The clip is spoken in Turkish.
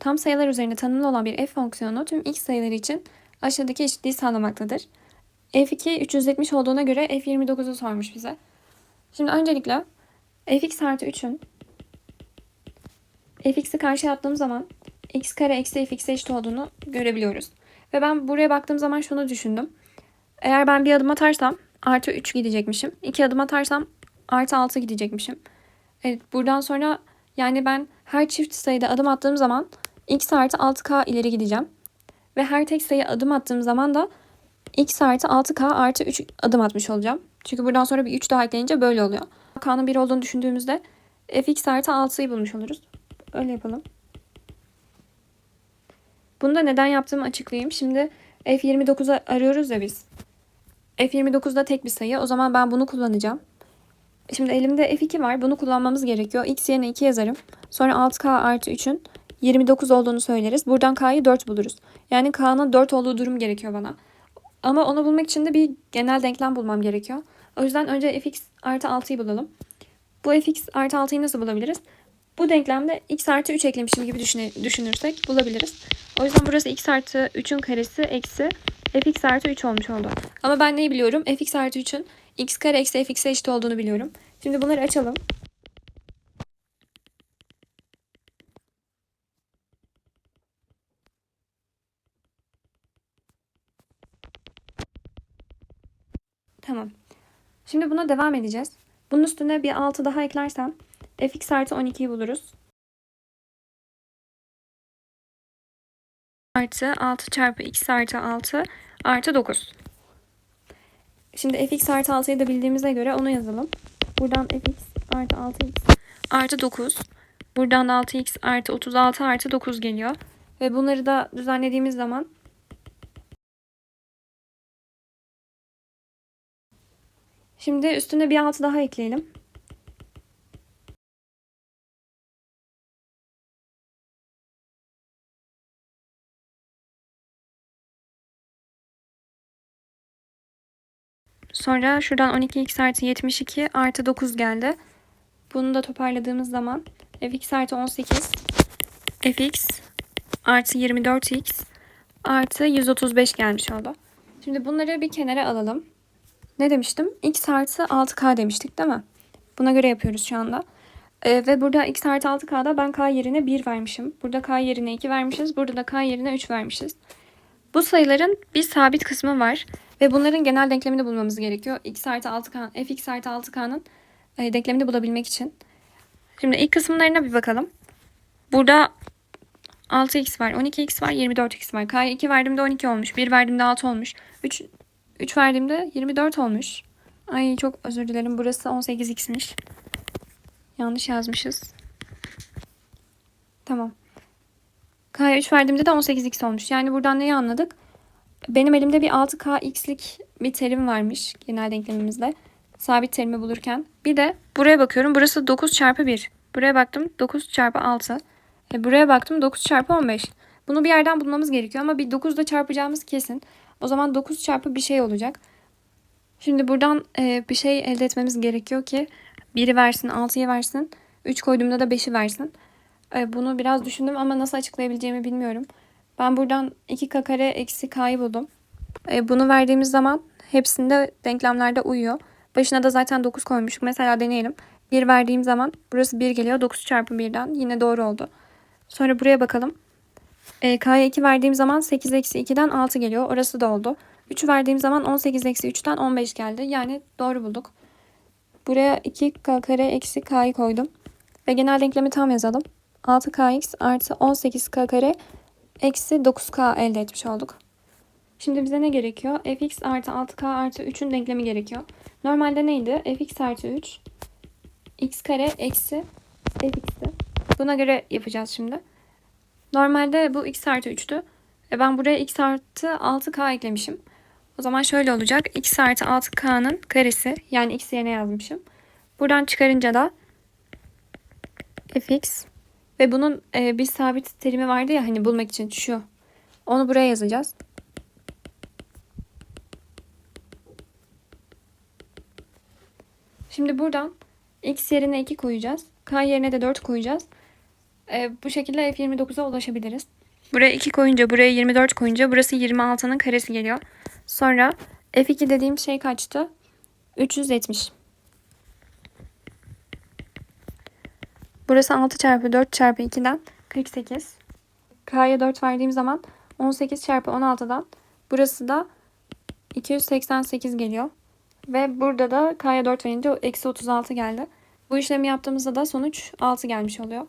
Tam sayılar üzerinde tanımlı olan bir f fonksiyonu tüm x sayıları için aşağıdaki eşitliği sağlamaktadır. f2 370 olduğuna göre f29'u sormuş bize. Şimdi öncelikle fx artı 3'ün fx'i karşıya attığım zaman x kare eksi fx'e eşit olduğunu görebiliyoruz. Ve ben buraya baktığım zaman şunu düşündüm. Eğer ben bir adım atarsam artı 3 gidecekmişim. İki adım atarsam artı 6 gidecekmişim. Evet buradan sonra yani ben her çift sayıda adım attığım zaman x artı 6k ileri gideceğim. Ve her tek sayı adım attığım zaman da x artı 6k artı 3 adım atmış olacağım. Çünkü buradan sonra bir 3 daha eklenince böyle oluyor. k'nın 1 olduğunu düşündüğümüzde fx artı 6'yı bulmuş oluruz. Öyle yapalım. Bunu da neden yaptığımı açıklayayım. Şimdi f29'u arıyoruz ya biz. f29'da tek bir sayı. O zaman ben bunu kullanacağım. Şimdi elimde f2 var. Bunu kullanmamız gerekiyor. x yerine 2 yazarım. Sonra 6k artı 3'ün 29 olduğunu söyleriz. Buradan k'yı 4 buluruz. Yani k'nın 4 olduğu durum gerekiyor bana. Ama onu bulmak için de bir genel denklem bulmam gerekiyor. O yüzden önce fx artı 6'yı bulalım. Bu fx artı 6'yı nasıl bulabiliriz? Bu denklemde x artı 3 eklemişim gibi düşünürsek bulabiliriz. O yüzden burası x artı 3'ün karesi eksi fx artı 3 olmuş oldu. Ama ben neyi biliyorum? fx artı 3'ün x kare eksi fx'e eşit olduğunu biliyorum. Şimdi bunları açalım. Tamam. Şimdi buna devam edeceğiz. Bunun üstüne bir 6 daha eklersem fx artı 12'yi buluruz. Artı 6 çarpı x artı 6 artı 9. Şimdi fx artı 6'yı da bildiğimize göre onu yazalım. Buradan fx artı 6x artı 9. Buradan da 6x artı 36 artı 9 geliyor. Ve bunları da düzenlediğimiz zaman Şimdi üstüne bir 6 daha ekleyelim. Sonra şuradan 12x artı 72 artı 9 geldi. Bunu da toparladığımız zaman fx artı 18 fx artı 24x artı 135 gelmiş oldu. Şimdi bunları bir kenara alalım. Ne demiştim? x artı 6k demiştik değil mi? Buna göre yapıyoruz şu anda. Ee, ve burada x artı 6k'da ben k yerine 1 vermişim. Burada k yerine 2 vermişiz. Burada da k yerine 3 vermişiz. Bu sayıların bir sabit kısmı var. Ve bunların genel denklemini bulmamız gerekiyor. x artı 6k, fx artı 6k'nın e, denklemini bulabilmek için. Şimdi ilk kısımlarına bir bakalım. Burada 6x var, 12x var, 24x var. K'ya 2 verdiğimde 12 olmuş. 1 verdiğimde 6 olmuş. 3, 3 verdiğimde 24 olmuş. Ay çok özür dilerim. Burası 18x'miş. Yanlış yazmışız. Tamam. K'ya 3 verdiğimde de 18x olmuş. Yani buradan neyi anladık? Benim elimde bir 6kx'lik bir terim varmış genel denklemimizde. Sabit terimi bulurken. Bir de buraya bakıyorum. Burası 9 çarpı 1. Buraya baktım 9 çarpı 6. E buraya baktım 9 çarpı 15. Bunu bir yerden bulmamız gerekiyor ama bir 9 da çarpacağımız kesin. O zaman 9 çarpı bir şey olacak. Şimdi buradan e, bir şey elde etmemiz gerekiyor ki 1'i versin 6'yı versin. 3 koyduğumda da 5'i versin. E, bunu biraz düşündüm ama nasıl açıklayabileceğimi bilmiyorum. Ben buradan 2k kare eksi k'yı buldum. E, bunu verdiğimiz zaman hepsinde denklemlerde uyuyor. Başına da zaten 9 koymuştuk. Mesela deneyelim. 1 verdiğim zaman burası 1 geliyor. 9 çarpı 1'den yine doğru oldu. Sonra buraya bakalım. E, K'ya 2 verdiğim zaman 8 eksi 2'den 6 geliyor. Orası da oldu. 3 verdiğim zaman 18 eksi 3'ten 15 geldi. Yani doğru bulduk. Buraya 2k kare eksi k'yı koydum. Ve genel denklemi tam yazalım. 6kx artı 18k kare eksi 9k elde etmiş olduk. Şimdi bize ne gerekiyor? fx artı 6k artı 3'ün denklemi gerekiyor. Normalde neydi? fx artı 3 x kare eksi fx'ti. Buna göre yapacağız şimdi. Normalde bu x artı 3'tü. E ben buraya x artı 6k eklemişim. O zaman şöyle olacak. x artı 6k'nın karesi yani x yerine yazmışım. Buradan çıkarınca da fx ve bunun e, bir sabit terimi vardı ya hani bulmak için şu. Onu buraya yazacağız. Şimdi buradan x yerine 2 koyacağız. K yerine de 4 koyacağız. Ee, bu şekilde F29'a ulaşabiliriz. Buraya 2 koyunca, buraya 24 koyunca burası 26'nın karesi geliyor. Sonra F2 dediğim şey kaçtı? 370. Burası 6 çarpı 4 çarpı 2'den 48. K'ya 4 verdiğim zaman 18 çarpı 16'dan burası da 288 geliyor. Ve burada da K'ya 4 verince eksi 36 geldi. Bu işlemi yaptığımızda da sonuç 6 gelmiş oluyor.